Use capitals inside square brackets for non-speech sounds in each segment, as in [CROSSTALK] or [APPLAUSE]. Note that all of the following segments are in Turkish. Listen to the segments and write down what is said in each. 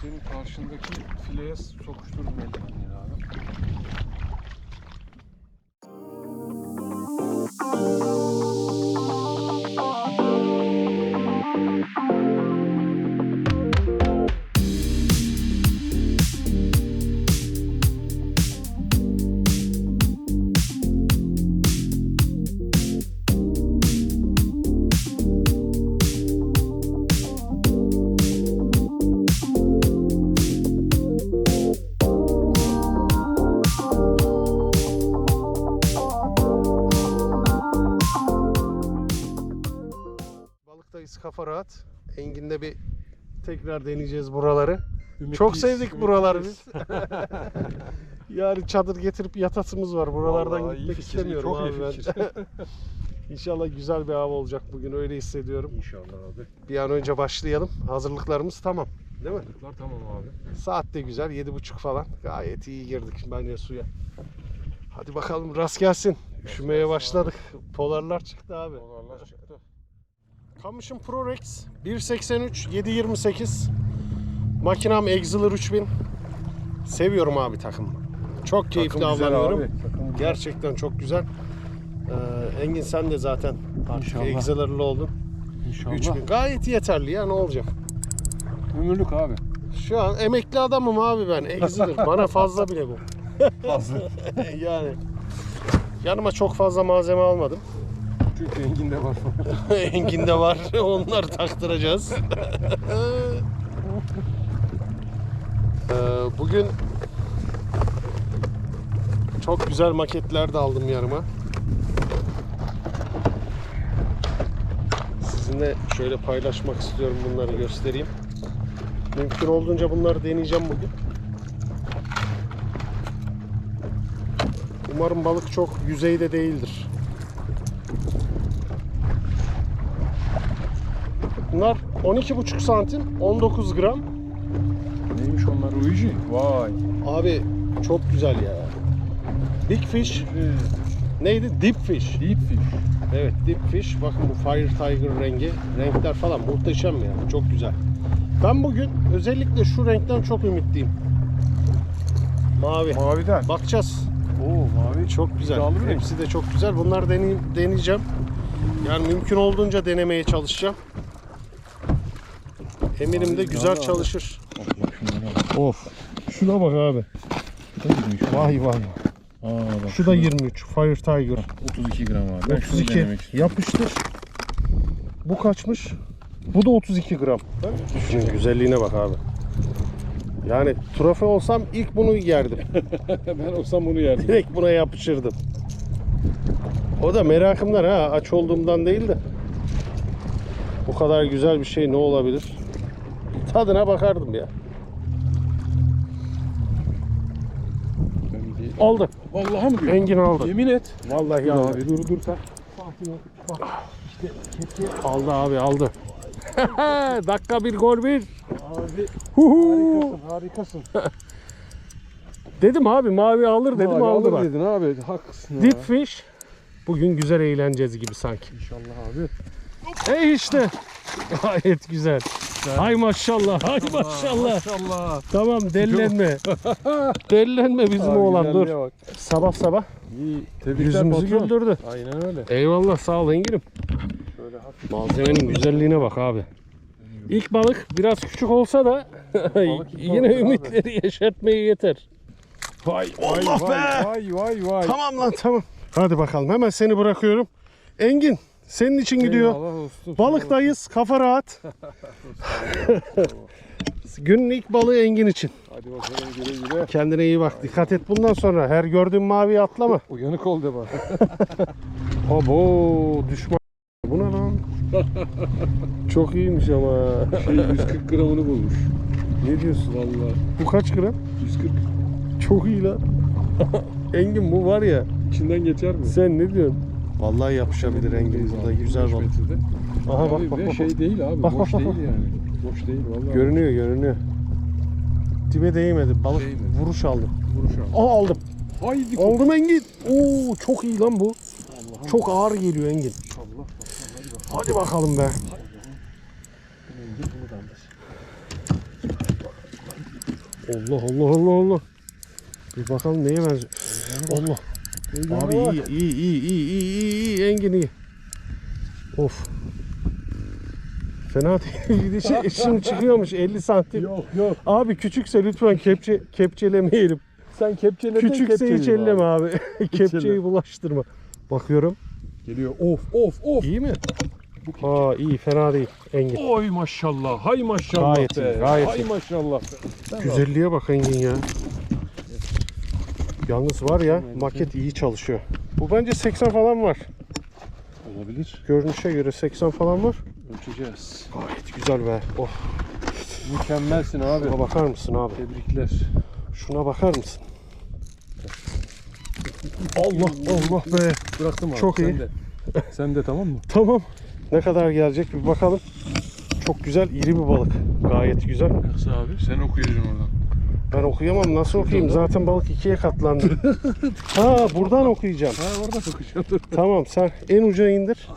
senin karşındaki fileye sokuşturun eldivenleri. Kafa rahat. Engin'de bir tekrar deneyeceğiz buraları. Ümitliyiz, Çok sevdik buraları biz. [LAUGHS] yani çadır getirip yatasımız var. Buralardan Vallahi iyi gitmek fikir, istemiyorum çok iyi abi ben. fikir. [LAUGHS] [LAUGHS] İnşallah güzel bir hava olacak bugün öyle hissediyorum. İnşallah abi. Bir an önce başlayalım. Hazırlıklarımız tamam. Değil mi? Balıklar tamam abi. Saat de güzel. Yedi buçuk falan. Gayet iyi girdik bence suya. Hadi bakalım rast gelsin. Üşümeye gelsin başladık. Polarlar çıktı abi. Dolarlar çıktı. Camus'un ProRex 1.83 7.28 Makinam Exiler 3000 Seviyorum abi takımı. Çok keyifli Takım güzel avlanıyorum. abi, takım güzel. Gerçekten çok güzel. Ee, Engin sen de zaten artık İnşallah. Exiler'lı oldun. İnşallah. 3000 gayet yeterli ya ne olacak? Ömürlük abi. Şu an emekli adamım abi ben. Exiler [LAUGHS] bana fazla bile bu. Fazla. [LAUGHS] yani yanıma çok fazla malzeme almadım. Çünkü Engin'de var. [LAUGHS] Engin'de var. Onları taktıracağız. [LAUGHS] Ee, Bugün çok güzel maketler de aldım yanıma. Sizinle şöyle paylaşmak istiyorum bunları göstereyim. Mümkün olduğunca bunları deneyeceğim bugün. Umarım balık çok yüzeyde değildir. Bunlar 12,5 santim, 19 gram. Neymiş onlar Luigi? Vay. Abi çok güzel ya. Big fish. Neydi? Deep fish. Deep fish. Evet, deep fish. Bakın bu Fire Tiger rengi. Renkler falan muhteşem ya. Çok güzel. Ben bugün özellikle şu renkten çok ümitliyim. Mavi. Maviden. Bakacağız. Oo mavi. Çok güzel. İddialı bir renk. Hepsi de çok güzel. Deneyim, deneyeceğim. Yani mümkün olduğunca denemeye çalışacağım. Eminim de güzel abi. çalışır. Bak. Of. Şuna bak abi. Bu da 23. Vay vay. Aa bak. Şu da 23. Fire Tiger. 32 gram abi. Ben şunu 32. denemek istiyorum. Yapıştır. Bu kaçmış? Bu da 32 gram. Şunun güzelliğine bak abi. Yani trofe olsam ilk bunu yerdim. [LAUGHS] ben olsam bunu yerdim. Direkt buna yapışırdım. O da merakımdan ha. Aç olduğumdan değil de. Bu kadar güzel bir şey ne olabilir? Tadına bakardım ya. Aldı. Vallahi mı diyor? Engin aldı. Yemin et. Vallahi Dur aldı. abi dur dur sen. Aldı abi aldı. [LAUGHS] Dakika bir gol bir. Abi Huhu. harikasın. [LAUGHS] Dedim abi mavi alır dedim Abi aldı alır bak. dedin abi. Haklısın ya. Deep fish. Bugün güzel eğleneceğiz gibi sanki. İnşallah abi. E işte. [LAUGHS] Gayet güzel. Hay maşallah. Hay maşallah. Maşallah. Tamam dellenme. [LAUGHS] dellenme bizim Abi oğlan dur. bak. Sabah sabah İyi. Tebrikler yüzümüzü patron. güldürdü. Aynen öyle. Eyvallah sağ ol hafif Malzemenin güzelliğine bak abi. İlk balık biraz küçük olsa da [LAUGHS] yine balıktır abi. ümitleri yeşertmeye yeter. Vay Allah vay, be! Vay vay vay. Tamam lan tamam. Hadi bakalım hemen seni bırakıyorum. Engin senin için gidiyor. Eyvallah olsun. Balıktayız kafa rahat. [LAUGHS] Günün ilk balığı Engin için. Hadi bakalım güle güle. Kendine iyi bak. Dikkat et bundan sonra. Her gördüğün maviyi atlama. Uyanık ol de bak. [LAUGHS] Abo düşman. Bu ne lan? [LAUGHS] Çok iyiymiş ama. Şey 140 gramını bulmuş. Ne diyorsun? Vallahi. Bu kaç gram? 140 Çok iyi lan. Engin bu var ya. içinden geçer mi? Sen ne diyorsun? Vallahi yapışabilir Engin burada. Güzel balık. Aha bak bak bak. şey değil abi. Boş değil yani. Boş değil vallahi. Görünüyor görünüyor. Dibe değmedi. Balık Değmedi. vuruş aldı. Vuruş abi. Aa aldım. Haydi. Aldım Engin. Oo çok iyi lan bu. Allah'ım. Çok ağır geliyor Engin. Allah Hadi bakalım be. Allah Allah Allah Allah. Bir bakalım neye benziyor. Allah. Abi iyi iyi iyi iyi iyi iyi iyi Engin iyi. Of. Fena değil. [LAUGHS] Bir şey, şimdi çıkıyormuş 50 santim. Yok yok. Abi küçükse lütfen kepçe kepçelemeyelim. Sen kepçeledin Küçükse hiç elleme abi. [LAUGHS] Kepçeyi elle. bulaştırma. Bakıyorum. Geliyor. Of of of. İyi mi? Aa iyi fena değil. Engin. Oy maşallah. Hay maşallah Gayet be. iyi, gayet Hay iyi. maşallah. Sen Güzelliğe bak Engin ya. Yalnız var ya maket iyi çalışıyor. Bu bence 80 falan var. Olabilir. Görünüşe göre 80 falan var. Ölçeceğiz. Gayet güzel be. Oh, Mükemmelsin abi. şuna bakar mısın abi? Tebrikler. Şuna bakar mısın? [LAUGHS] Allah Allah be. Bıraktım abi. Çok sen iyi. De. Sen de tamam mı? Tamam. Ne kadar gelecek bir bakalım. Çok güzel iri bir balık. Gayet güzel. Nasıl abi? Sen okuyacaksın oradan. Ben okuyamam. Nasıl okuyayım? Zaten balık ikiye katlandı. [LAUGHS] ha buradan okuyacağım. Ha orada bakacağım. Dur. Tamam sen en uca indir.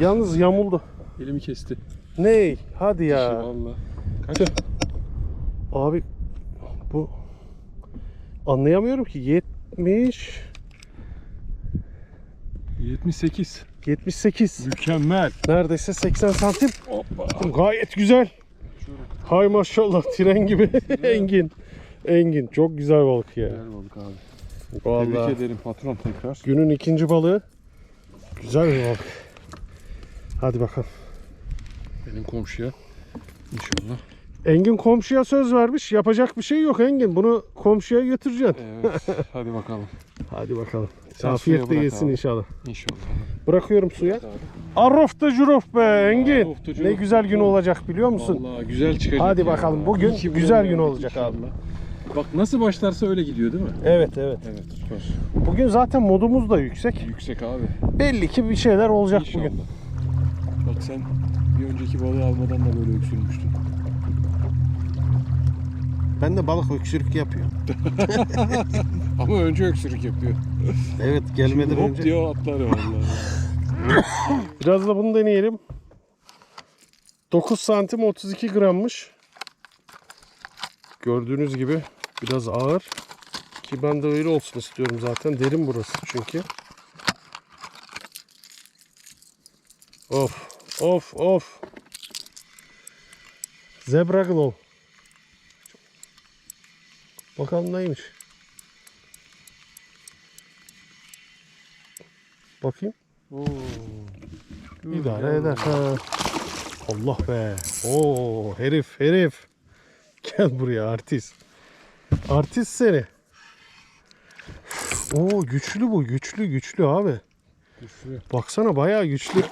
Yalnız yamuldu. Elimi kesti. Ney? Hadi ya. valla. Kaç? Abi bu anlayamıyorum ki 70 78. 78 Mükemmel. neredeyse 80 santim Hoppa. gayet güzel hay maşallah tren gibi [LAUGHS] engin engin çok güzel balık ya Güzel balık abi. vallahi Tebrik ederim patron tekrar. günün ikinci balığı güzel bir balık hadi bakalım Benim komşuya. İnşallah. Engin komşuya söz vermiş yapacak bir şey yok Engin bunu komşuya götüreceksin Evet. [LAUGHS] Hadi bakalım. hadi bakalım Sen afiyetle yesin abi. inşallah İnşallah. bırakıyorum suya. Arrof da jurof be Engin. Ne güzel gün olacak biliyor musun? Vallahi güzel çıkacak. Hadi ya. bakalım, bugün güzel gün olacak abi. Bak nasıl başlarsa öyle gidiyor değil mi? Evet evet. Evet süper. Bugün zaten modumuz da yüksek. Yüksek abi. Belli ki bir şeyler olacak İnşallah. bugün. Bak sen bir önceki balığı almadan da böyle öksürmüştün. Ben de balık öksürük yapıyorum. [LAUGHS] Ama önce öksürük yapıyor. Evet gelmeden Hop önce. diyor atlar vallahi. [LAUGHS] Biraz da bunu deneyelim. 9 santim 32 grammış. Gördüğünüz gibi biraz ağır. Ki ben de öyle olsun istiyorum zaten. Derin burası çünkü. Of of of. Zebra Glow. Bakalım neymiş. Bakayım. Oo. İdare eder. Ha. Allah be. Oo herif herif. Gel buraya artist. Artist seni. Oo güçlü bu güçlü güçlü abi. Güçlü. Baksana bayağı güçlü.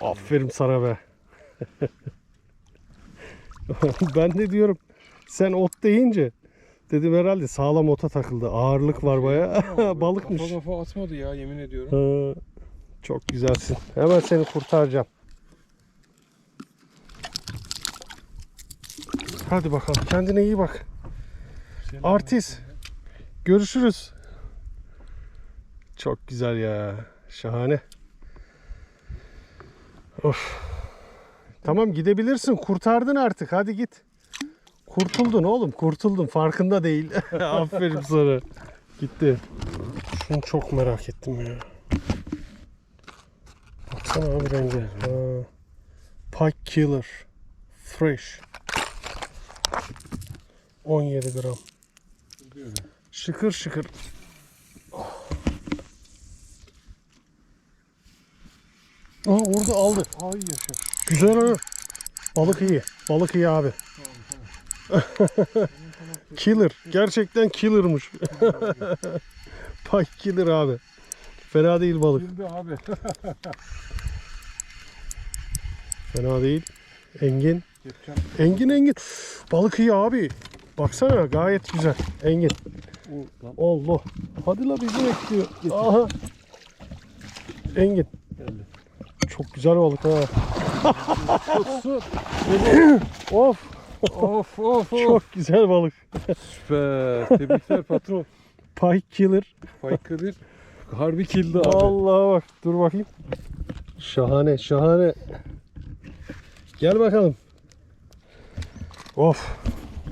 Aferin sana be. [LAUGHS] ben de diyorum sen ot deyince dedim herhalde sağlam ota takıldı. Ağırlık var bayağı. [LAUGHS] Balıkmış. Kafa kafa atmadı ya yemin ediyorum. Ha, çok güzelsin. Hemen seni kurtaracağım. Hadi bakalım. Kendine iyi bak. Artist. Görüşürüz. Çok güzel ya. Şahane. Of. Tamam gidebilirsin. Kurtardın artık. Hadi git. Kurtuldun oğlum. Kurtuldun. Farkında değil. [LAUGHS] Aferin sana. Gitti. Şunu çok merak ettim ya. Baksana abi rengi. Pike Killer. Fresh. 17 gram. Şıkır şıkır. Aa orada aldı. Ay yaşa. Güzel ha. Balık iyi. Balık iyi abi. [LAUGHS] killer. Gerçekten killer'mış. [LAUGHS] Pike killer abi. Fena değil balık. Girdi abi. Fena değil. Engin. Engin Engin. Balık iyi abi. Baksana gayet güzel. Engin. Allah. Hadi la bizi bekliyor. Aha. Engin. geldi. Çok güzel balık ha. Su. [LAUGHS] Of. of of of. Çok güzel balık. Süper. Tebrikler patron. Pike killer. Faykırır. Harbi kildi abi. Allah bak. Dur bakayım. Şahane şahane. Gel bakalım. Of.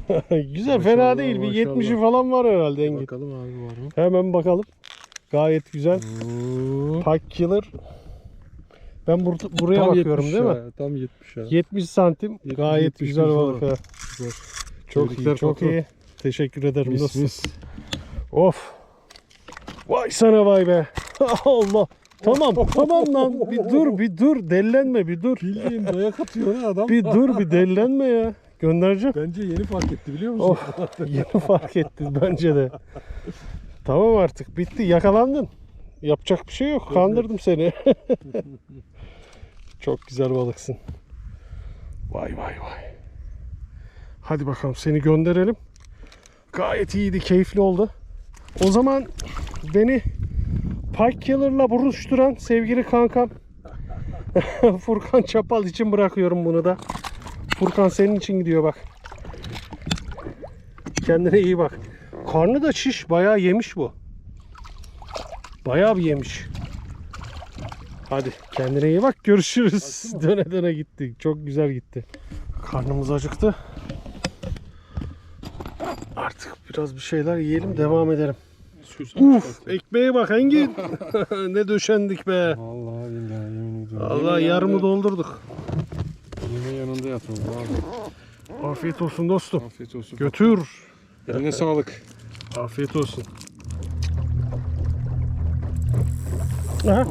[LAUGHS] güzel fena Maşallah, değil. Bir maşallah. 70'i falan var herhalde Engin. Bakalım abi var mı? Hemen bakalım. Gayet güzel. Oo. Pike Killer. Ben bur- buraya Tam bakıyorum 70 değil mi? ha, Tam 70 ha. 70 santim. 70, Gayet 71 güzel balık. Güzel. Çok Tebrikler iyi, çok patron. iyi. Teşekkür ederim. Mis dostum. mis. Of. Vay sana vay be. [LAUGHS] Allah. Tamam, tamam lan. Bir dur, bir dur. Dellenme, bir dur. Bildiğin dayak atıyor ha adam. Bir dur, bir dellenme ya. Göndereceğim. Bence yeni fark etti biliyor musun? Of. [LAUGHS] Yeni fark etti bence de. Tamam artık bitti. Yakalandın. Yapacak bir şey yok. Kandırdım seni. [LAUGHS] Çok güzel balıksın. Vay vay vay. Hadi bakalım seni gönderelim. Gayet iyiydi, keyifli oldu. O zaman beni Pike Killer'la buluşturan sevgili kankam [LAUGHS] Furkan Çapal için bırakıyorum bunu da. Furkan senin için gidiyor bak. Kendine iyi bak. Karnı da şiş. Bayağı yemiş bu. Bayağı bir yemiş. Hadi kendine iyi bak. Görüşürüz. [LAUGHS] Döne döne gitti. Çok güzel gitti. Karnımız acıktı. Artık biraz bir şeyler yiyelim. Devam edelim. Uf, ekmeğe bak Engin. [LAUGHS] [LAUGHS] ne döşendik be. Vallahi billahi yemin ediyorum. Allah yarımı doldurduk. Yanında yatmam abi. Afiyet olsun dostum. Afiyet olsun. Götür. Eline sağlık. Afiyet olsun. Aha.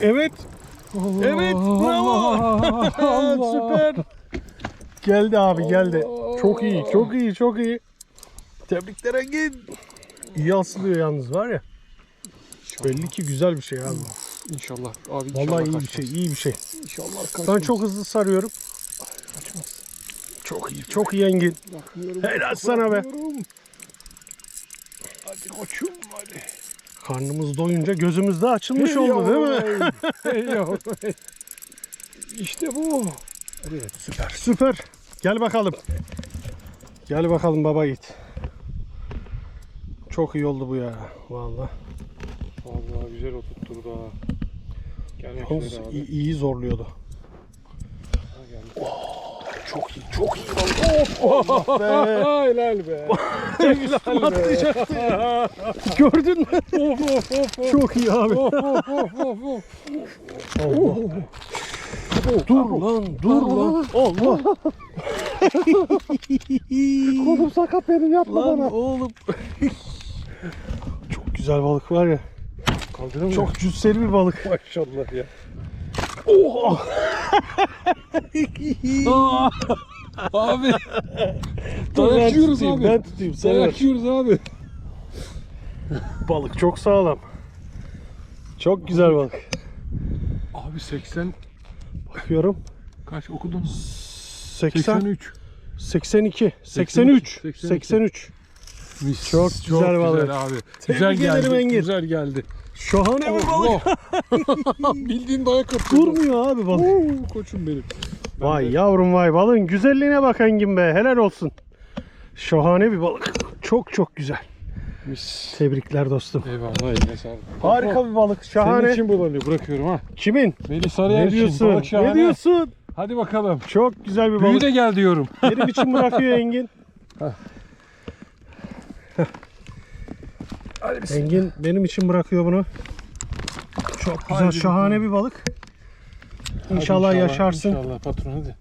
Evet. Evet. Bravo. [LAUGHS] Süper. Geldi abi geldi. Çok iyi. Çok iyi. Çok iyi. Tebrikler Engin. İyi asılıyor yalnız var ya. Belli ki güzel bir şey abi. İnşallah. Abi inşallah Vallahi iyi bir kaçmaz. şey. iyi bir şey. İnşallah Ben kaçmaz. çok hızlı sarıyorum. Çok iyi. Çok iyi Engin. Helal sana be. Hadi koçum hadi. Karnımız doyunca gözümüz de açılmış oldu değil mi? Hey yavrum. hey. İşte bu. Süper. Süper. Gel bakalım. Gel bakalım baba git. Çok iyi oldu bu ya. Vallahi. Vallahi güzel oturtturdu ha. Yalnız iyi, zorluyordu. Ha, geldi. Çok iyi. Çok iyi. Of be. [LAUGHS] [LAUGHS] Helal be. Üstüme atlayacaktı. [LAUGHS] Gördün mü? of of of of. Çok iyi abi. Of of of of of. Allah. Dur lan, dur lan. Allah. Kolum sakat benim yapma lan bana. oğlum. Çok güzel balık var ya. Kaldırır mı? Çok cüsseli bir balık. maşallah ya. Oha. [LAUGHS] Abi. Dayak yiyoruz abi. Ben tutayım. Sen ver. Dayak yiyoruz abi. Balık çok sağlam. Çok güzel balık. Abi 80 Bakıyorum. kaç okudun? 80, 83. 82, 83, 82. 83. Mis. Çok güzel balık. abi. Güzel geldi. Güzel geldi. Şahane bir balık. [LAUGHS] Bildiğin dayak atıyor. Durmuyor abi balık. Oo, koçum benim. Ben Vay de- yavrum vay balığın güzelliğine bak Engin be. Helal olsun. Şahane bir balık. Çok çok güzel. Mis. Tebrikler dostum. Eyvallah eline sağlık. Harika bir balık. Senin Şahane. için bulanıyor. Bırakıyorum ha. Kimin? Melih Sarıyer Ne için. diyorsun? Şahane. Ne diyorsun? Hadi bakalım. Çok güzel bir Büyü balık. de gel diyorum. Benim için bırakıyor Engin. Hadi Engin benim için bırakıyor bunu. Çok güzel, Haydi şahane bir balık. İnşallah, yaşarsın. İnşallah patron hadi.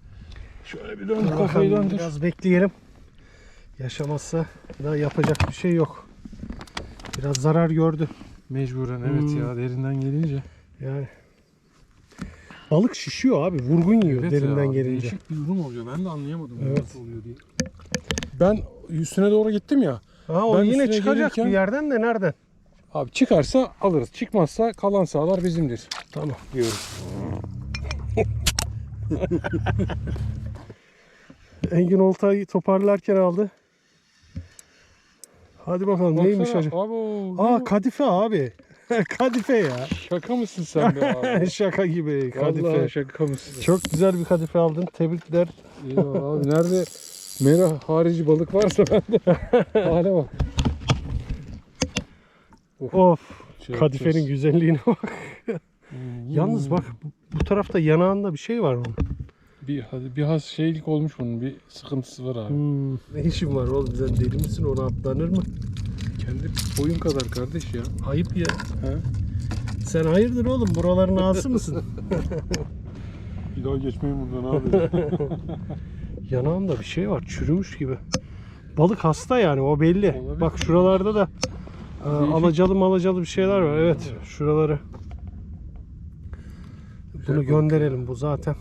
Şöyle bir dön kafayı döndür. Biraz bekleyelim. Yaşamazsa da yapacak bir şey yok. Biraz zarar gördü. Mecburen evet Hmm. ya derinden gelince. Yani balık şişiyor abi. Vurgun yiyor Evet derinden ya, gelince. Değişik bir durum oluyor. Ben de anlayamadım Evet. nasıl oluyor diye. Ben üstüne doğru gittim ya. Ha, o Ben yine çıkacak gelirken- bir yerden de nereden? Abi çıkarsa alırız. Çıkmazsa kalan sağlar bizimdir Tamam. diyorum. [LAUGHS] Engin oltayı toparlarken aldı. Hadi bakalım neymiş Baksana, acaba? Abi o- Aa kadife abi. [LAUGHS] kadife ya. şaka mısın sen be abi? [LAUGHS] Şaka gibi kadife. Vallahi şaka mısın? Çok güzel bir kadife aldın. Tebrikler. Eyvallah abi nerede mera harici balık varsa bende. [LAUGHS] Hale bak. Of. Şey Kadifenin yapacağız. güzelliğine bak. Hmm. Yalnız bak bu, bu tarafta yanağında bir şey var onun. Bir, hadi bir has şeylik olmuş bunun. Bir sıkıntısı var abi. Hmm, ne işin var oğlum sen deli misin ona atlanır mı? Kendi boyun kadar kardeş ya. Ayıp ya. He? Sen hayırdır oğlum buraların ağası mısın? [LAUGHS] Bir daha geçmeyin buradan abi. [LAUGHS] Yanağımda bir şey var çürümüş gibi. Balık hasta yani o belli. Olabilir. Bak şuralarda da e, alacalı malacalı bir şeyler var. Evet şuraları. Bunu gönderelim bu zaten.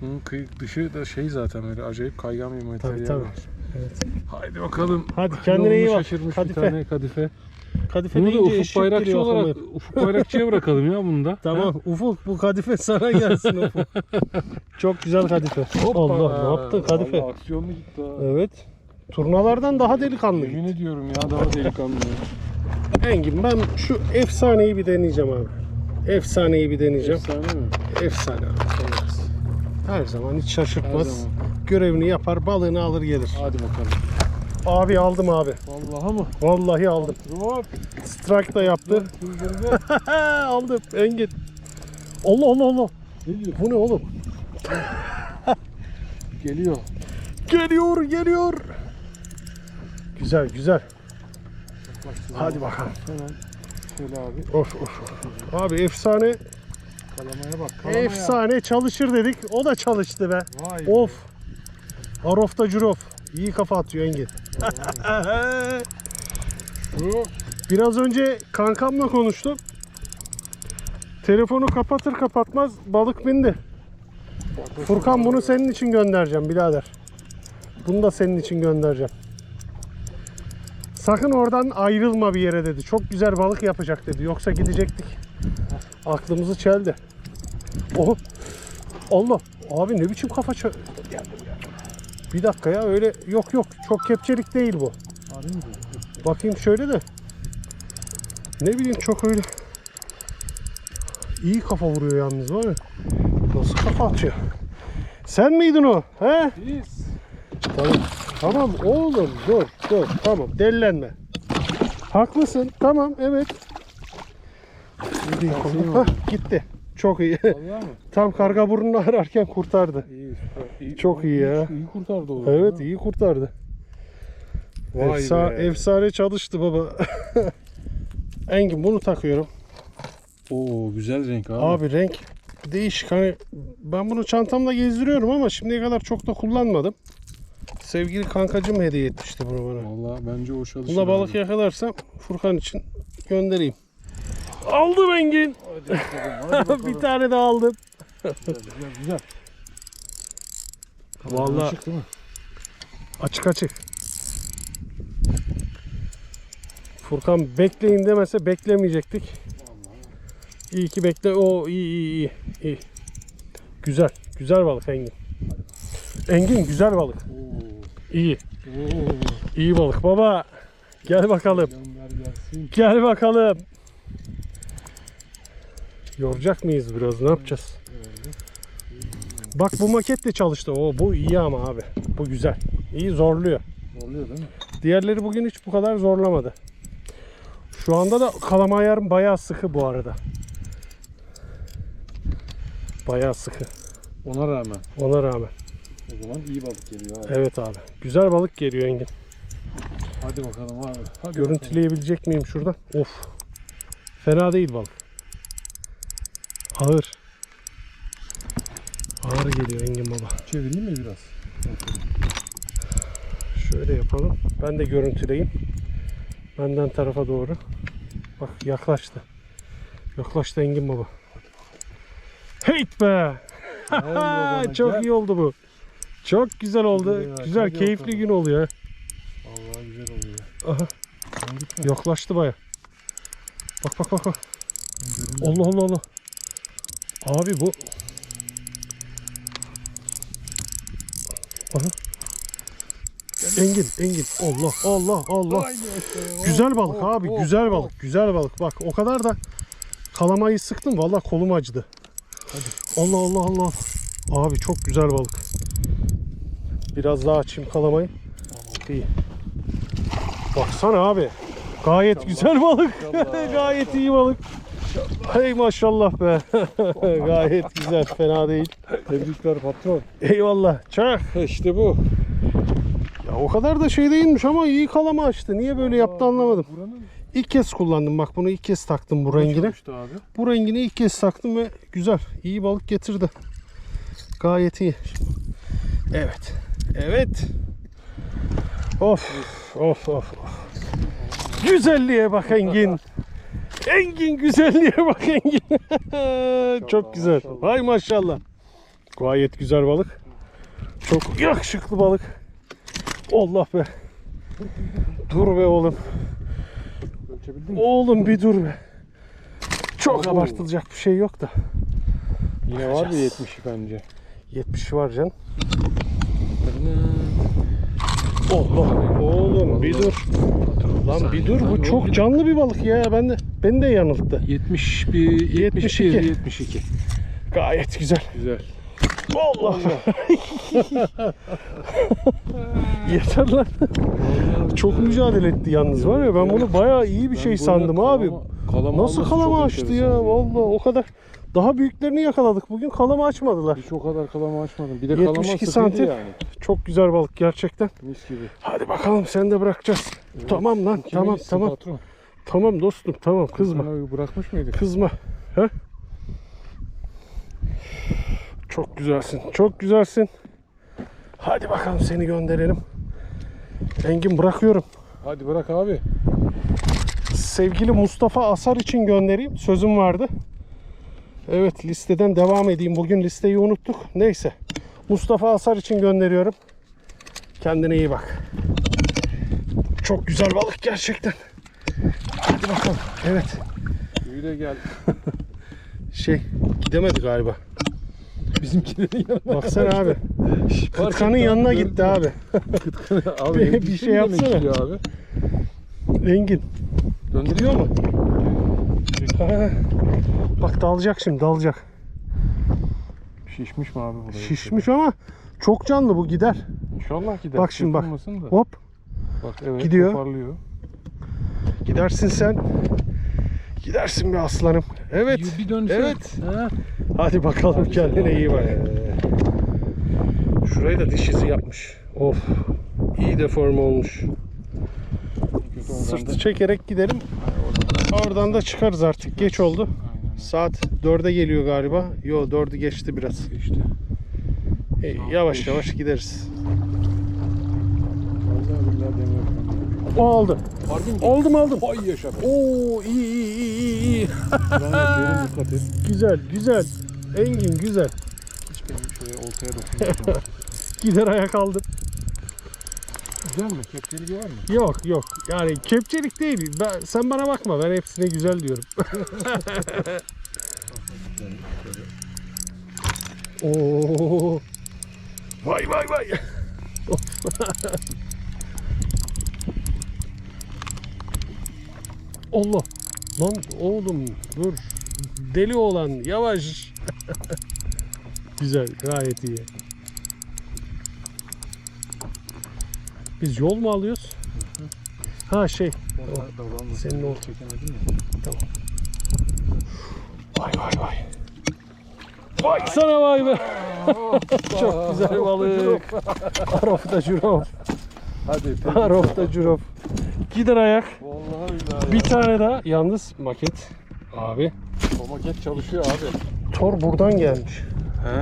Bunun kıyı dışı da şey zaten böyle acayip kaygan bir materyal tabii. var. Evet. Haydi bakalım. Hadi kendine iyi bak. Kadife. bir tane kadife. Kadife Bunu da deyince Ufuk eşek Bayrakçı geliyor aklıma olarak hep. Ufuk Bayrakçı'ya bırakalım ya bunu da. [LAUGHS] Tamam Ufuk bu kadife sana gelsin Ufuk. [LAUGHS] Çok güzel kadife. Allah ne yaptın kadife? Vallahi aksiyonlu gitti ha. Evet. Turnalardan daha delikanlı. Yemin ediyorum ya daha delikanlı. [LAUGHS] Engin ben şu efsaneyi bir deneyeceğim abi. Efsaneyi bir deneyeceğim. Efsane mi? Efsane abi. Her zaman hiç Her şaşırtmaz. zaman. Görevini yapar, balığını alır gelir. Hadi bakalım. Abi aldım abi. Vallahi mı? Vallahi aldım. Hop. Strike da yaptı. [LAUGHS] aldım. Engin. Allah Allah Allah. Geliyor. Bu ne oğlum? [LAUGHS] Geliyor. Geliyor, geliyor. Güzel, güzel. Hadi bakalım. Hemen şöyle abi. Of of. of. Abi efsane, Kalamaya bak. Kalamaya. efsane çalışır dedik. O da çalıştı be. Vay. Of. Arofta Curof. İyi kafa atıyor Engin. Biraz önce kankamla konuştum. Telefonu kapatır kapatmaz balık bindi. Furkan bunu senin için göndereceğim birader. Bunu da senin için göndereceğim. Sakın oradan ayrılma bir yere dedi. Çok güzel balık yapacak dedi. Yoksa gidecektik. Aklımızı çeldi. Oh. Allah. Abi ne biçim kafa çö... Bir dakika ya öyle yok yok çok kepçelik değil bu. Harbi mi bu? Bakayım şöyle de. Ne bileyim çok öyle. İyi kafa vuruyor yalnız var ya. Nasıl kafa atıyor? Sen miydin o? He? Biz. Tamam. Tamam oğlum dur dur tamam dellenme. Haklısın tamam evet. Hah, gitti. Çok iyi. Vallahi? [LAUGHS] Tam karga burnunu ararken kurtardı. İyi süper. İyi. Çok iyi ya. İyi kurtardı o. Evet iyi kurtardı. Vay Efsa- be. efsane çalıştı baba. [LAUGHS] Engin bunu takıyorum. Oo güzel renk abi. Abi renk değişik. Hani ben bunu çantamda gezdiriyorum ama şimdiye kadar çok da kullanmadım. Sevgili kankacım hediye etmişti bunu bana. Vallahi bence o çalışır. Bunda balık abi. yakalarsam Furkan için göndereyim. Aldım Engin. Hadi bakalım. Hadi [LAUGHS] bakalım. bir tane daha aldım. güzel güzel. güzel. Vallahi- Açık değil mi? Açık açık. Furkan bekleyin demese beklemeyecektik. İyi ki bekle. O iyi iyi iyi. iyi. Güzel. Güzel balık Engin. Engin güzel balık. Oo. İyi. Oo. İyi balık baba. Gel bakalım. Gel bakalım. Yoracak mıyız biraz? Ne yapacağız? Bak bu maket de çalıştı. O bu iyi ama abi. Bu güzel. İyi zorluyor. Oluyor değil mi? Diğerleri bugün hiç bu kadar zorlamadı. Şu anda da kalama ayarım bayağı sıkı bu arada. Bayağı sıkı. Ona rağmen. Ona rağmen. O zaman iyi balık geliyor abi. Evet abi. Güzel balık geliyor Engin. Hadi bakalım abi. Hadi Görüntüleyebilecek miyim şuradan? Of. Fena değil balık. Ağır. Ağır geliyor Engin baba. Çevireyim mi biraz? Şöyle yapalım. Ben de görüntüleyeyim. Benden tarafa doğru. Bak yaklaştı. Yaklaştı Engin baba. Heyt be! [LAUGHS] Çok iyi oldu bu. Çok güzel oldu. Güzel Güzel, keyifli gün oluyor. Vallahi güzel oluyor. Aha, yaklaştı baya. Bak bak bak bak. Allah Allah Allah. Abi bu Aha. Engin, Engin. Allah, Allah, Allah. Güzel balık Oh, abi, oh, güzel oh. balık, güzel balık. Bak o kadar da kalamayı sıktım. Vallahi kolum acıdı. Allah Allah Allah. Abi çok güzel balık. Biraz daha açayım kalamayı. İyi. Baksana abi. Gayet güzel balık. [LAUGHS] Gayet iyi balık. Maşallah. Hey maşallah be. [LAUGHS] Gayet güzel. Fena değil. Tebrikler patron. Eyvallah. Çak. İşte bu. Ya o kadar da şey değilmiş ama iyi kalama açtı. Niye böyle yaptı anlamadım. Buranın İlk kez kullandım bak bunu ilk kez taktım bu abi. Bu rengini ilk kez taktım ve güzel. iyi balık getirdi. Gayet iyi. Evet. Evet. Of of of. of. Güzelliğe bak Engin. Engin güzelliğe bak Engin. [LAUGHS] Çok güzel. maşallah. Vay maşallah. Gayet güzel balık. Çok yakışıklı balık. Allah be. Dur be oğlum. Oğlum bir dur be. Çok Oo. abartılacak bir şey yok da. Yine var bir 70 bence. 70 var can. Allah. Oğlum bir dur. Lan bir dur. Bu çok canlı bir balık ya. Ben de beni de yanılttı. 71, 72. 72. 72. Gayet güzel. Güzel. Allah. Yeter lan. Çok mücadele etti yalnız var ya ben bunu bayağı iyi bir şey sandım abi. Nasıl kalama açtı ya vallahi o kadar. Daha büyüklerini yakaladık bugün kalama açmadılar. Hiç o kadar kalama açmadım. Bir de 72 kalama sıkıydı santim. yani. Çok güzel balık gerçekten. Mis gibi. Hadi bakalım sen de bırakacağız. Tamam lan Kime tamam tamam. Patron? Tamam dostum tamam kızma. Sana bırakmış mıydık? Kızma. He? Çok güzelsin. Çok güzelsin. Hadi bakalım seni gönderelim. Engin bırakıyorum. Hadi bırak abi. Sevgili Mustafa Asar için göndereyim. Sözüm vardı. Evet listeden devam edeyim. Bugün listeyi unuttuk. Neyse. Mustafa Asar için gönderiyorum. Kendine iyi bak. Çok güzel balık gerçekten. Hadi bakalım. Evet. Büyü de gel. [LAUGHS] Şey gidemedi galiba. Bizimkilerin yanına. Baksana abi. Kıtkanın yanına [LAUGHS] gitti abi. abi Bir- bir, şey şey yapsana. abi. Engin. Döndürüyor mu? Ha. Bak dalacak şimdi dalacak. Şişmiş mi abi buraya? Şişmiş ama çok canlı bu gider. İnşallah gider. Bak şimdi bak. Da. Hop Bak evet Gidiyor. toparlıyor. gidersin sen. Gidersin be aslanım. Evet. Bir dönse. Evet. Ha? Hadi bakalım kendine iyi bak. Şurayı da diş izi yapmış. Of. İyi deforme olmuş. Sırtı çekerek gidelim. Oradan da çıkarız artık. Geç oldu. Saat 4'e geliyor galiba. Yo 4'ü geçti biraz. İşte. E, yavaş yavaş gideriz. Vallahi billahi demiyorum. O aldı. Harbi mi? Aldım aldım. Ay yaşa be. Oo iyi iyi iyi iyi iyi. [LAUGHS] Güzel güzel. Engin güzel. Hiç benim şeye oltaya dokunmuyorum. [LAUGHS] Gider ayak aldım. Güzel mi? Kepçeli var mı? Yok yok. Yani kepçelik değil. Ben, sen bana bakma. Ben hepsine güzel diyorum. [LAUGHS] Oo. Vay vay vay. [LAUGHS] Allah. Lan oğlum dur. Deli olan yavaş. [LAUGHS] güzel gayet iyi. Biz yol mu alıyoruz? Ha şey. Senin o- çekemedim mi? Vay vay vay. Vay sana vay be. [LAUGHS] Çok güzel balık. Arofta jurof. Hadi. Arofta jurof. Gider ayak. Vallahi billahi. Bir tane daha. Yalnız maket. Abi. O maket çalışıyor abi. Tor buradan gelmiş.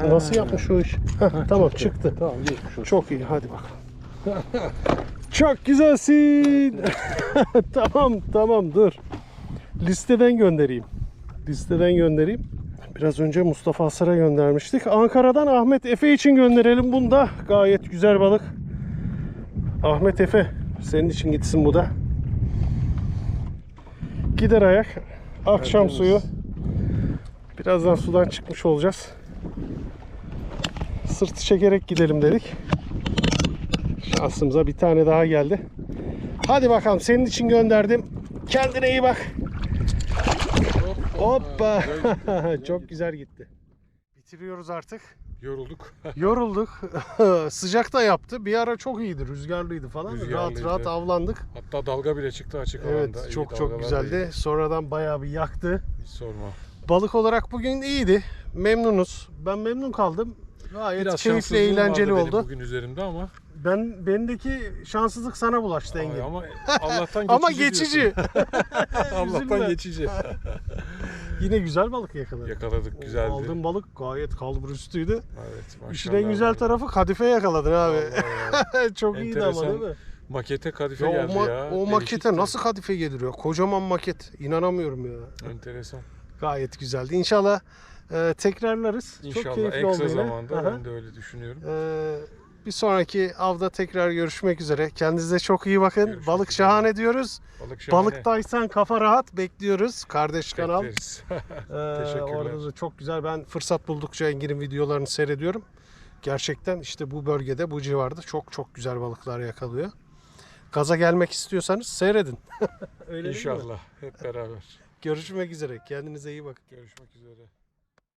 Nasıl yapmış o iş? Heh, tamam çıktı. Tamam geçmiş olsun. Çok iyi hadi bakalım. [LAUGHS] Çok güzelsin. [LAUGHS] tamam tamam dur. Listeden göndereyim. Listeden göndereyim. Biraz önce Mustafa Asar'a göndermiştik. Ankara'dan Ahmet Efe için gönderelim bunu da. Gayet güzel balık. Ahmet Efe senin için gitsin bu da. Gider ayak. Akşam Tertemiz. suyu. Birazdan sudan çıkmış olacağız. Sırtı çekerek gidelim dedik. Şansımıza bir tane daha geldi. Hadi bakalım senin için gönderdim. Kendine iyi bak. Hoppa. [LAUGHS] Çok güzel gitti. Bitiriyoruz artık. Yorulduk. [LAUGHS] Yorulduk. [LAUGHS] Sıcak da yaptı. Bir ara çok iyiydi. Rüzgarlıydı falan. Rahat Rüzgarlıydı. rahat avlandık. Hatta dalga bile çıktı açık alanda. Evet İyi çok çok güzeldi. iyiydi. Sonradan bayağı bir yaktı. Hiç sorma. Balık olarak bugün iyiydi. Memnunuz. Ben memnun kaldım. Gayet Biraz keyifli, eğlenceli oldu. bugün üzerimde ama. Ben bendeki şanssızlık sana bulaştı Engin. Ay, ama [LAUGHS] Allah'tan geçici Ama geçici. [LAUGHS] Allah'tan geçici. Yine güzel balık yakaladık. Yakaladık güzeldi. Aldığım balık gayet kalbur üstüydü. Evet. İşin en güzel tarafı kadife yakaladın abi. [LAUGHS] Çok iyiydi ama Enteresan. değil mi? Makete kadife Ya o, geldi ma- ya. o makete Değişikti. nasıl kadife gelir ya? Kocaman maket. İnanamıyorum ya. Enteresan. Gayet güzeldi. İnşallah e, tekrarlarız. Çok İnşallah keyifli en kısa yine. zamanda Aha. ben de öyle düşünüyorum. E, bir sonraki avda tekrar görüşmek üzere. Kendinize çok iyi bakın. Görüşmek Balık üzere. şahane diyoruz. Balık şahane. Balıktaysan kafa rahat bekliyoruz. Kardeş kanal. Bekleriz. [LAUGHS] Ee, Teşekkürler. orada da çok güzel. Ben fırsat buldukça Engin'in videolarını seyrediyorum. Gerçekten işte bu bölgede, bu civarda çok çok güzel balıklar yakalıyor. Gaza gelmek istiyorsanız seyredin. [LAUGHS] Öyle? İnşallah hep beraber. Görüşmek üzere. Kendinize iyi bakın. Görüşmek üzere.